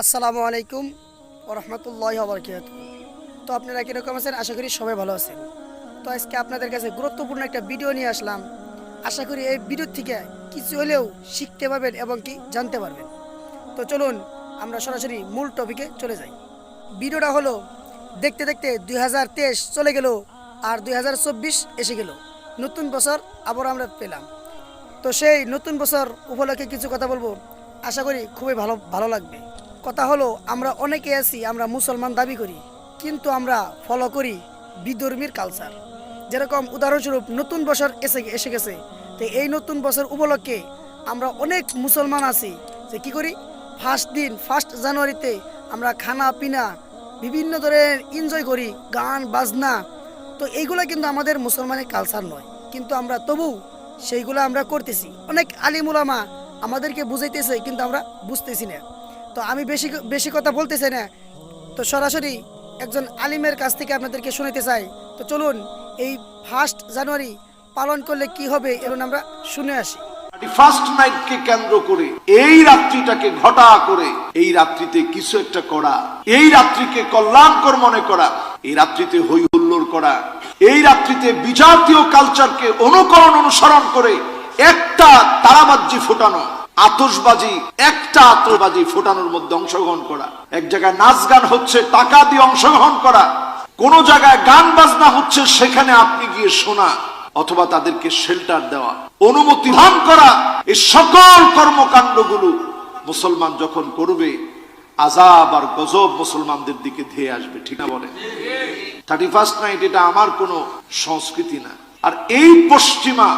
আসসালামু আলাইকুম ওরহমতুল্লাহ বরকাত তো আপনারা কীরকম আছেন? আশা করি সবাই ভালো আছেন। তো আজকে আপনাদের কাছে গুরুত্বপূর্ণ একটা ভিডিও নিয়ে আসলাম। আশা করি এই ভিডিও থেকে কিছু হলেও শিখতে পারবেন এবং কি জানতে পারবেন। তো চলুন, আমরা সরাসরি মূল টপিকে চলে যাই। ভিডিওটা হলো, দেখতে দেখতে দুই হাজার তেইশ চলে গেল আর দুই হাজার চব্বিশ এসে গেল। নতুন বছর আবার আমরা পেলাম। তো সেই নতুন বছর উপলক্ষে কিছু কথা বলব। আশা করি খুবই ভালো ভালো লাগবে। কথা হলো, আমরা অনেকে আছি, আমরা মুসলমান দাবি করি, কিন্তু আমরা ফলো করি বিধর্মীর কালচার যেরকম উদাহরণস্বরূপ, নতুন বছর এসে এসে গেছে। তো এই নতুন বছর উপলক্ষে আমরা অনেক মুসলমান আছি। যে কি করি? ফার্স্ট দিন ফার্স্ট জানুয়ারিতে আমরা খানা, পিনা, বিভিন্ন ধরনের এনজয় করি, গান, বাজনা। তো এইগুলো কিন্তু আমাদের মুসলমানের কালচার নয়। কিন্তু আমরা তবু সেইগুলো আমরা করতেছি। অনেক আলিমুলামা আমাদেরকে বুঝাইতেছে, কিন্তু আমরা বুঝতেছি না। তো আমি বেশি বেশি কথা বলতেছি না। তো সরাসরি একজন আলিমের কাছ থেকে আপনাদেরকে শোনাতে চাই। তো চলুন, এই ফার্স্ট জানুয়ারি পালন করলে কি হবে এবং আমরা শুনে আসি। ফার্স্ট নাইটকে কেন্দ্র করে এই রাত্রিটাকে ঘটা করে এই রাত্রিতে কিছু একটা করা, এই রাত্রিকে কল্যাণকর মনে করা, এই রাত্রিতে হই হুল্লোড় করা, এই রাত্রিতে বিজাতীয় কালচারকে অনুকরণ অনুসরণ করে একটা তারাবাজি ফোটানো। আতসবাজি একটা আতসবাজি ফোটানোর মধ্যে অংশগ্রহণ করা। এক জায়গায় নাচ গান হচ্ছে টাকা দিয়ে অংশগ্রহণ করা। কোন জায়গায় গান বাজনা হচ্ছে সেখানে আপনি গিয়ে শোনা অথবা তাদেরকে শেল্টার দেওয়া। অনুমতি দান করা। এই সকল কর্মকাণ্ডগুলো মুসলমান যখন করবে আজাব আর গজব মুসলমানদের দিকে ধেয়ে আসবে ঠিক না বলে? থার্টি ফার্স্ট নাইট এটা আমার কোনো সংস্কৃতি না। আর এই পশ্চিমা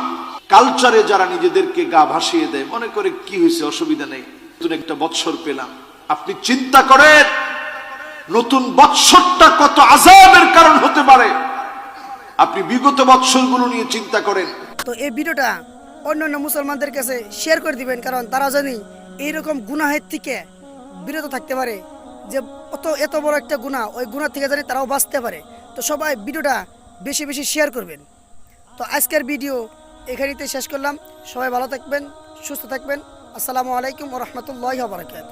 কালচারে যারা নিজেদেরকে গা ভাসিয়ে দেয়, মনে করে কি হয়েছে, অসুবিধা নেই। নতুন একটা বৎসর পেলাম। আপনি চিন্তা করেন, নতুন বৎসরটা কত আজাবের কারণ হতে পারে। আপনি বিগত বৎসরগুলো নিয়ে চিন্তা করেন। তো এই ভিডিওটা অন্য অন্য মুসলমানদের কাছে শেয়ার করে দিবেন, কারণ তারা জানি এইরকম গুনাহের থেকে বিরত থাকতে পারে, যে অত, এত বড় একটা গুণা ওই গুণার থেকে জানি তারাও বাঁচতে পারে। তো সবাই ভিডিওটা বেশি বেশি শেয়ার করবেন। তো আজকের ভিডিও এখানেতে শেষ করলাম। সবাই ভালো থাকবেন সুস্থ থাকবেন। আসসালামু আলাইকুম রহমতুল্লাহ বারকাত